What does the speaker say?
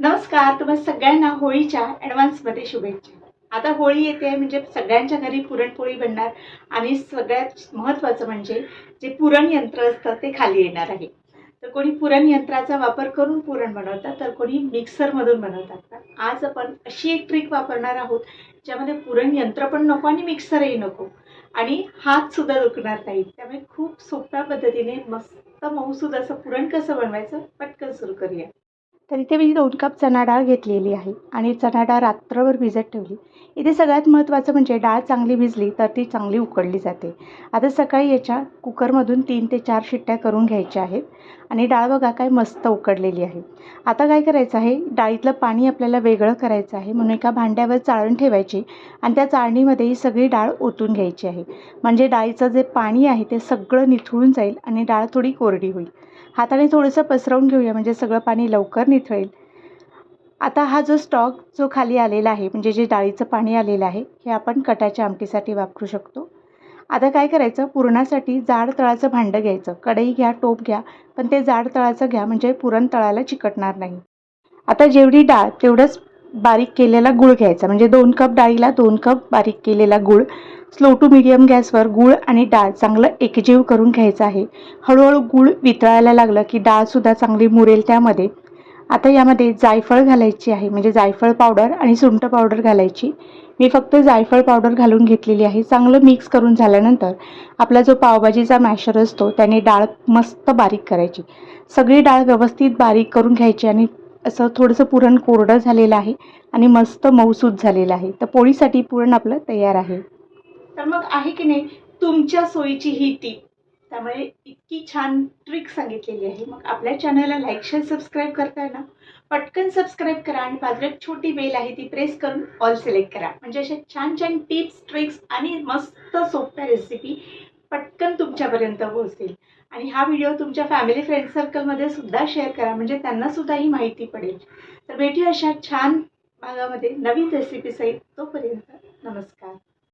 नमस्कार तुम्हा सगळ्यांना होळीच्या ॲडव्हान्समध्ये शुभेच्छा. आता होळी येते म्हणजे सगळ्यांच्या घरी पुरणपोळी बनणार आणि सगळ्यात महत्त्वाचं म्हणजे जे पुरण यंत्र असतं ते खाली येणार आहे. तर कोणी पुरण यंत्राचा वापर करून पुरण बनवतात तर कोणी मिक्सरमधून बनवतात तर आज आपण अशी एक ट्रिक वापरणार आहोत ज्यामध्ये पुरण यंत्र पण नको आणि मिक्सरही नको. आणि हातसुद्धा दुखणार नाही त्यामुळे खूप सोप्या पद्धतीने मस्त मऊसूद असं पुरण कसं बनवायचं पटकन सुरू करूया. तर इथे मी दोन कप चणा डाळ घेतलेली आहे आणि चणा डाळ रात्रभर भिजत ठेवली. इथे सगळ्यात महत्त्वाचं म्हणजे डाळ चांगली भिजली तर ती चांगली उकडली जाते. आता सकाळी याच्या कुकरमधून तीन ते चार शिट्ट्या करून घ्यायच्या आहेत. आणि डाळ बघा काय मस्त उकडलेली आहे. आता काय करायचं आहे? डाळीतलं पाणी आपल्याला वेगळं करायचं आहे. म्हणून एका भांड्यावर चाळण ठेवायची आणि त्या चाळणीमध्ये ही सगळी डाळ ओतून घ्यायची आहे. म्हणजे डाळीचं जे पाणी आहे ते सगळं निथळून जाईल आणि डाळ थोडी कोरडी होईल. हाताने थोडंसं पसरवून घेऊया म्हणजे सगळं पाणी लवकर निथळेल. आता हा जो स्टॉक जो खाली आलेला आहे म्हणजे जे डाळीचं पाणी आलेलं आहे हे आपण कटाच्या आमटीसाठी वापरू शकतो. आता काय करायचं? पुरणासाठी जाड तळाचं भांडं घ्यायचं. कढई घ्या टोप घ्या पण ते जाड तळाचं घ्या म्हणजे पुरण तळायला चिकटणार नाही. आता जेवढी डाळ तेवढंच बारीक केलेला गुळ घ्यायचा. म्हणजे दोन कप डाळीला दोन कप बारीक केलेला गूळ. स्लो टू मिडियम गॅसवर गूळ आणि डाळ चांगलं एकजीव करून घ्यायचं आहे. हळूहळू गूळ वितळायला लागलं की डाळसुद्धा चांगली मुरेल त्यामध्ये. आता यामध्ये जायफळ घालायची आहे म्हणजे जायफळ पावडर आणि सुंठ पावडर घालायची. मी फक्त जायफळ पावडर घालून घेतलेली आहे. चांगलं मिक्स करून झाल्यानंतर आपला जो पावभाजीचा मॅशर असतो त्याने डाळ मस्त बारीक करायची. सगळी डाळ व्यवस्थित बारीक करून घ्यायची आणि असं थोडंसं पुरण कोरडं झालेलं आहे आणि मस्त मऊसूद झालेलं आहे. तर पोळीसाठी पुरण आपलं तयार आहे. तर मग आहे की नाही तुमच्या सोयीची ही टीप त्यामुळे इतकी छान ट्रिक सांगितलेली आहे. मग आपल्या चॅनलला लाईक शेअर सबस्क्राईब करताय ना पटकन सबस्क्राईब करा आणि बाजूला एक छोटी बेल आहे ती प्रेस करून ऑल सिलेक्ट करा. म्हणजे अशा छान छान टिप्स ट्रिक्स आणि मस्त सोप्या रेसिपी पटकन तुमच्यापर्यंत पोहोचतील. आणि हा व्हिडिओ तुमच्या फॅमिली फ्रेंड सर्कलमध्ये सुद्धा शेअर करा. म्हणजे त्यांना सुद्धा ही माहिती पडेल. तर भेटूया अशा छान भागामध्ये नवीन रेसिपीसहित तोपर्यंत नमस्कार.